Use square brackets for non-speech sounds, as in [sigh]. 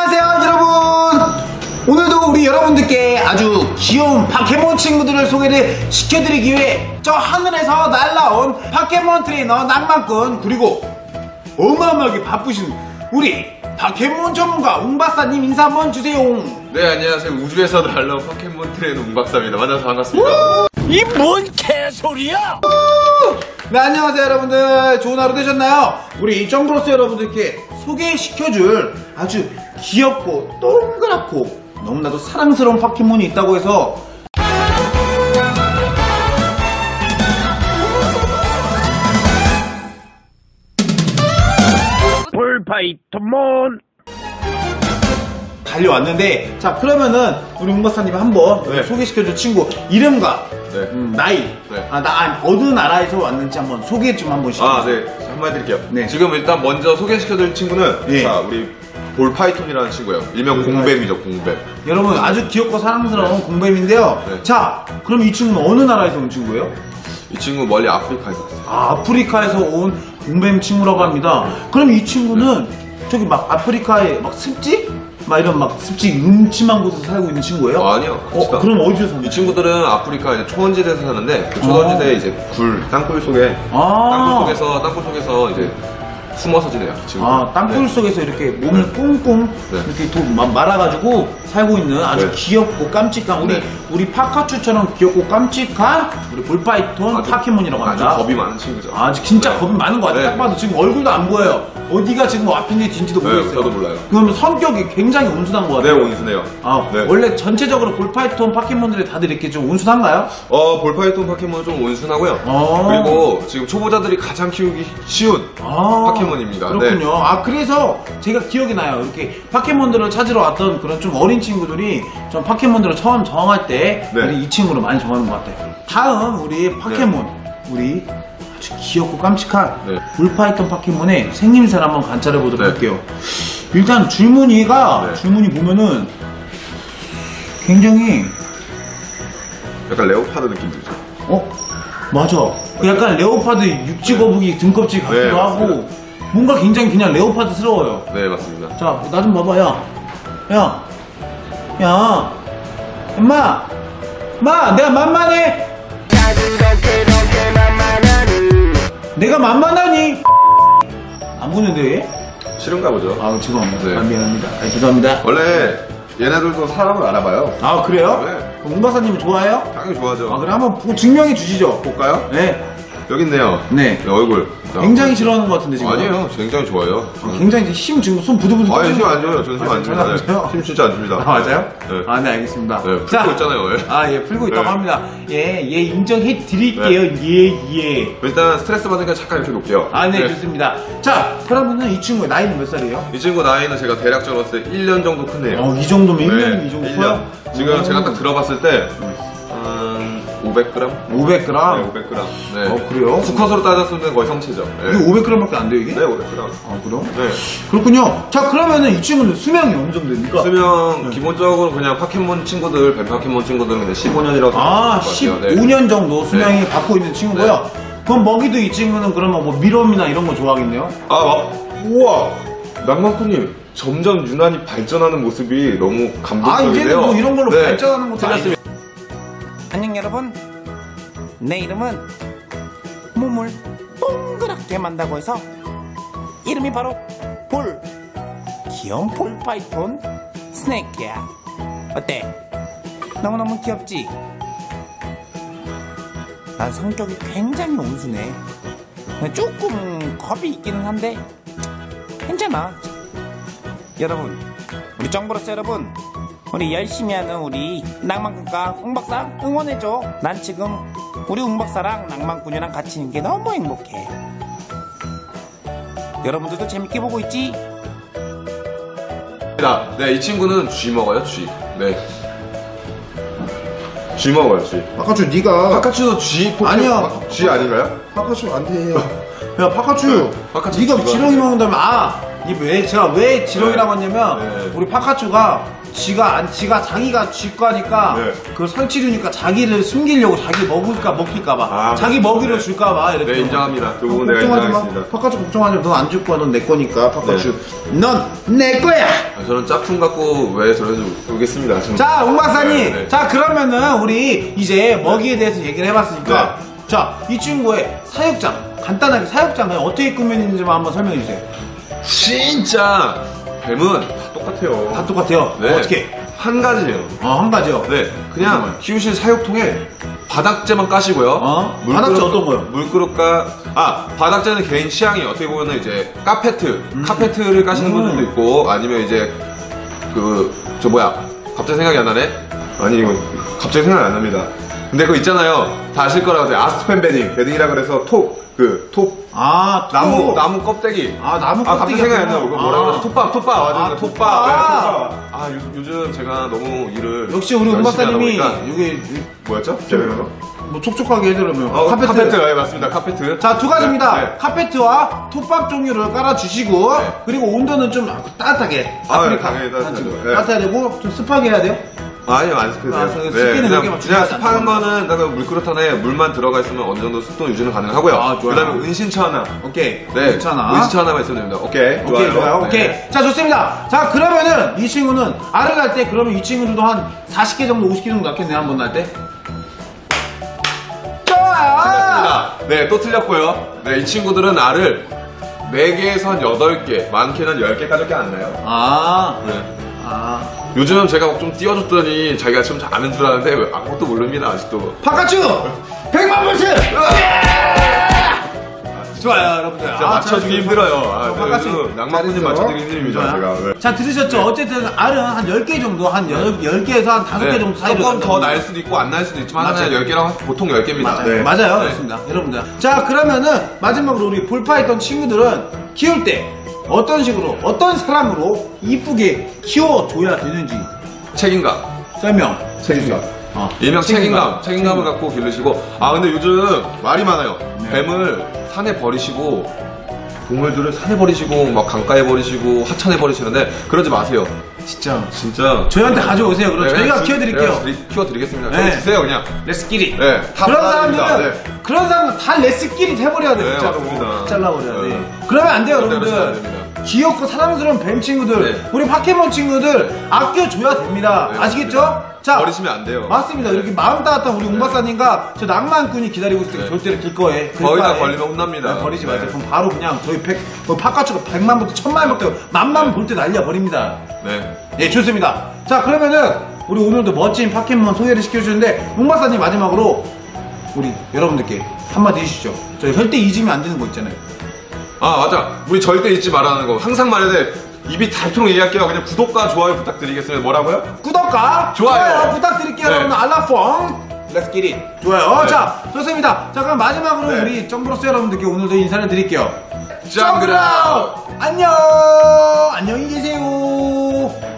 안녕하세요 여러분. 오늘도 우리 여러분들께 아주 귀여운 파켓몬 친구들을 소개를 시켜드리기 위해 저 하늘에서 날라온 파켓몬 트레이너 낭만꾼 그리고 어마어마하게 바쁘신 우리 파켓몬 전문가 웅박사님 인사 한번 주세요. 네 안녕하세요. 우주에서 날라온 파켓몬 트레이너 웅박사입니다. 만나서 반갑습니다. 이 뭔 개소리야? 네 안녕하세요 여러분들. 좋은 하루 되셨나요? 우리 이정브로스 여러분들께 소개시켜줄 아주 귀엽고 동그랗고 너무나도 사랑스러운 파케몬이 있다고 해서 불파이터몬! 달려왔는데 자 그러면은 우리 웅박사님 한번 네. 소개시켜줄 친구 이름과 네. 음, 나이 네. 아, 나, 아니, 어느 나라에서 왔는지 한번 소개 좀 한번 시켜주세요 아 네 한번 해드릴게요 네. 지금 일단 먼저 소개시켜드릴 친구는 네. 자 우리 볼파이톤이라는 친구예요 일명 공뱀이죠 공뱀 여러분 아주 귀엽고 사랑스러운 공뱀인데요 네. 자 그럼 이 친구는 어느 나라에서 온 친구예요? 이 친구 멀리 아프리카에서 왔어요 아, 아프리카에서 온 공뱀 친구라고 합니다. 그럼 이 친구는 저기 막 아프리카에 막 습지? 막 이런 막 습지 음침한 곳에서 살고 있는 친구예요? 아, 아니요 어, 그럼 어디서 사는 이 친구들은 아프리카 이제 초원지대에서 사는데 그 초원지대 이제 굴 땅굴 속에 아. 땅굴 속에서 땅굴 속에서 이제 숨어서 지내요 이 친구 아, 땅굴 속에서 이렇게 몸을 꽁꽁 네. 이렇게 도, 마- 말아가지고 살고 있는 아주 네. 귀엽고 깜찍한 우리 네. 우리 파카츄처럼 귀엽고 깜찍한 우리 볼파이톤 아주- 파케몬이라고 아주 합니다. 겁이 많은 친구죠 아, 진짜 네. 겁이 많은 것 같아요. 네. 딱 봐도 지금 얼굴도 안 보여요. 어디가 지금 앞인지 뒤인지도 네, 모르겠어요. 저도 몰라요. 그러면 성격이 굉장히 온순한 것네 같아요. 온순해요 아, 네. 원래 전체적으로 볼파이톤 파켓몬들이 다들 이렇게 좀 온순한가요? 어, 볼파이톤 파켓몬은 좀 온순하고요. 아. 그리고 지금 초보자들이 가장 키우기 쉬운 아, 파 켓몬입니다. 그렇군요. 네. 아, 그래서 제가 기억이 나요. 이렇게 파켓몬들을 찾으러 왔던 그런 좀 어린 친구들이 좀 파켓몬들을 처음 정할 때 네. 우리 이 친구를 많이 정하는 것 같아요. 다음 우리 파켓몬. 우리 아주 귀엽고 깜찍한 네. 볼파이톤 파켓몬의 생김새를 한번 관찰해 보도록 네. 할게요. 일단 줄무늬가 네. 줄무늬 보면은 굉장히 약간 레오파드 느낌 들죠. 어? 맞아. 그 약간 레오파드 육지 거북이 등껍질 같기도 네, 하고 맞습니다. 뭔가 굉장히 그냥 레오파드스러워요. 네, 맞습니다. 자, 나 좀 봐봐, 야. 야. 야. 엄마. 마, 내가 만만해. 내가 만만하니? 안 보는데 왜? 싫은가 보죠. 아, 죄송합니다. 네. 아, 미안합니다. 아, 죄송합니다. 원래 얘네들도 사람을 알아봐요. 아, 그래요? 네. 웅 박사님 좋아해요? 당연히 좋아하죠. 아, 그래 한번 보고 증명해 주시죠. 볼까요? 네. 여기 있네요. 네. 얼굴. 자. 굉장히 싫어하는 것 같은데 지금. 아니에요. 굉장히 좋아요. 아, 굉장히 힘 지금 손 부들부들. 아니, 떨리는 힘안 거- 줘요. 저는 아, 힘안 줍니다. 안 줘요? 네. 힘 진짜 안 줍니다. 아, 맞아요? 네. 아, 네, 알겠습니다. 네, 풀고 있잖아요, 예. 아, 예, 풀고 있다고 네. 합니다. 예, 예, 인정해 드릴게요. 예, 예. 일단 스트레스 받으니까 잠깐 이렇게 놓을게요. 아, 네, 좋습니다. 자, 그러면은 이 친구의 나이는 몇 살이에요? 이 친구 나이는 제가 대략적으로 봤을 때 1년 정도 크네요. 어, 이 정도면 1년이면 네, 이 정도 1년. 커요? 지금 오. 제가 딱 들어봤을 때, 한 500g? 500g? 네, 500g. 네. 어, 그래요? 수컷으로 따졌으면 거의 성체죠. 네. 이게 500g밖에 안 돼요, 이게? 네, 500g. 아, 그래요? 네. 그렇군요. 자, 그러면은 이 친구는 수명이 어느 정도 됩니까? 수명, 네. 기본적으로 그냥 파켓몬 친구들, 뱀 파켓몬 친구들은 그냥 15년이라고 아, 생각할 것 같아요. 네. 15년 정도 수명이 갖고 있는 친구고요. 그럼 먹이도 이 친구는 그러면 뭐 미롬이나 이런 거 좋아하겠네요? 아, 막, 우와! 낭만꾸님, 점점 유난히 발전하는 모습이 너무 아, 감동적이네요. 이제는 뭐 이런 걸로 네. 발전하는 것도 틀렸습니다. 안녕 여러분 내 이름은 몸을 동그랗게 만다고 해서 이름이 바로 볼 귀여운 볼파이톤 스네이크야 어때? 너무너무 귀엽지? 난 성격이 굉장히 온순해 조금 겁이 있기는 한데 괜찮아 여러분 우리 정브로스 여러분 우리 열심히 하는 우리 낭만꾼과 웅박사 응원해줘 난 지금 우리 웅박사랑 낭만꾼이랑 같이 있는 게 너무 행복해 여러분들도 재밌게 보고 있지? 네, 이 친구는 쥐 먹어요, 쥐. 네. 쥐 먹어요, 쥐. 파카츄 네가 파카츄도 쥐 포켓 아니야. 쥐 아닌가요? 파카츄 안 돼. [laughs] 야 파카츄 파카츄 네가 지렁이. 먹는다면 아 이왜 제가 왜 지렁이라고 했냐면 네. 우리 파카츄가 지가 안 지가 자기가 쥐과니까 네. 그 설치류니까 자기를 숨기려고 자기 먹을까 먹힐까봐 아, 자기. 먹이로 네. 줄까봐 이렇게 네, 인정합니다. 그 부분 내가 걱정하지 마. 인정하겠습니다. 파카츄 걱정하지 마. 넌안 줄 거야. 넌 내 거니까 파카츄. 네. 넌내 거야. 아, 저는 짝퉁 갖고 왜 저러는지 모르겠습니다. 지금. 자, 웅 박사님. 네, 네. 자, 그러면은 우리 이제 먹이에 대해서 얘기를 해봤으니까. 네. 자, 이 친구의 사육장. 간단하게 사육장 그냥 어떻게 꾸몄는지만 한번 설명해 주세요. 진짜 뱀은 다 똑같아요. 다 똑같아요. 네. 어 떻게? 한 가지예요. 어, 한 가지요. 네, 그냥 키우실 사육통에 바닥재만 까시고요. 어? 바닥재 어떤 거요? 물그릇과 아 바닥재는 개인 취향이 어떻게 보면은 이제 카페트, 음. 카페트를 까시는 분들도 있고 아니면 이제 그 저 뭐야 갑자기 생각이 안 나네. 아니 이거 갑자기 생각이 안 납니다. 근데 그거 있잖아요. 다 아실 거라고 하세요. 아스펜 베딩, 베딩이라 그래서 톱, 그 톱, 아, 나무, 톱. 나무 껍데기. 아, 나무 아, 갑자기 껍데기 생각이 안 같은 나요. 거. 이거 뭐라고 아. 하지? 톱밥, 톱밥. 맞아, 아, 톱밥. 톱밥. 네, 톱밥. 아, 요, 요즘 제가 너무 일을. 역시 우리 웅 열심히 박사님이 하다 보니까 여기 뭐였죠? 제가 뭐 촉촉하게 해주려면 어, 카페트. 예, 맞습니다. 카페트. 자, 두 가지입니다. 네, 네. 카페트와 톱밥 종류를 깔아주시고, 네. 그리고 온도는 좀 따뜻하게. 아, 아프리카. 네, 당연히 따뜻하죠. 네. 따뜻해야 되고, 좀 습하게 해야 돼요. 아니요, 안 습해요. 아, 습기는 이렇게 그냥, 막 그냥 중요하지 습한. 거는 딱 물그릇 안에 물만 들어가 있으면 어느 정도 습도 유지는 가능하고요. 아, 좋아요. 그 다음에 은신처 하나. 오케이. 네. 괜찮아. 은신처 하나만 있으면 됩니다. 오케이. 오케이, 좋아요. 네. 오케이. 자, 좋습니다. 자, 그러면은 이 친구는 알을 낳을 때, 그러면 이 친구들도 한 40개 정도, 50개 정도 낳겠네요, 한번 낳을 때. 좋아요. 네, 또 틀렸고요. 네, 이 친구들은 알을 4개에서 한 8개, 많게는 한 10개까지밖에 안 나요. 아, 네. 아. 요즘 제가 좀 띄워줬더니 자기가 좀 아는 줄 아는데 왜 아무것도 모릅니다, 아직도. 바깥쪽 100만 벌츠! 좋아요, 여러분들. 진짜 맞춰주기 힘들어요. 아, 네, 낭만꾼님 잘했죠? 맞춰주기 힘듭니다, 좋아요. 제가. 네. 자, 들으셨죠? 어쨌든 알은 한 10개 정도, 한 10, 개에서 한 5개 네, 정도 사이로. 조금 더 날 수도 있고 안 날 수도 있지만 맞아요. 그냥 10개랑 보통 10개입니다. 맞아요. 맞아요. 그렇습니다. 여러분들. 자, 그러면은 마지막으로 우리 볼파했던 친구들은 키울 때 어떤 식으로, 어떤 사람으로 이쁘게 키워줘야 되는지 책임감. 설명. 책임감. 어. 일명 책임감. 책임감을 갖고 기르시고. 아, 근데 요즘 말이 많아요. 네. 뱀을 산에 버리시고, 동물들을 산에 버리시고, 막 강가에 버리시고, 하천에 버리시는데, 그러지 마세요. 진짜. 진짜. 저희한테 가져오세요. 그럼 네, 저희가 주- 키워드릴게요. 네, 드리- 키워드리겠습니다. 네. 저희 주세요, 그냥. 레스끼리. 네, 다 그런. 사람들은 네. 그런 사람들 다 레스끼리 해버려야 돼 네, 진짜로 맞습니다. 잘라버려야 돼 네. 그러면 안 돼요 여러분들. 귀엽고 사랑스러운 뱀 친구들 네. 우리 파케몬 친구들 아껴줘야 됩니다 네, 아시겠죠? 자 버리시면 안 돼요. 맞습니다 이렇게 마음 따뜻한 우리 웅박사님과 저 낭만꾼이 기다리고 있을 때 네. 절대로 들 거예요 거의 다 걸리면 혼납니다. 네, 버리지 마세요 네. 그럼 바로 그냥 저희 백, 뭐 바깥으로 100만부터 1000만부터 만만 볼 때 날려버립니다 네. 네, 좋습니다. 자, 그러면은 우리 오늘도 멋진 파켓몬 소개를 시켜주는데 웅박사님 마지막으로 우리 여러분들께 한마디 해주시죠. 저희 절대 잊으면 안 되는 거 있잖아요. 아, 맞아. 우리 절대 잊지 말라는 거. 항상 말해야 돼. 입이 닳도록 얘기할게요. 그냥 구독과 좋아요 부탁드리겠습니다. 뭐라고요? 구독과 좋아요. 부탁드릴게요, 네. 여러분. 알라퐁. Let's get it. 좋아요. 네. 자, 좋습니다. 자, 그럼 마지막으로 네. 우리 점브로스 여러분들께 오늘도 인사를 드릴게요. 짱그라우! 안녕! 안녕히 계세요.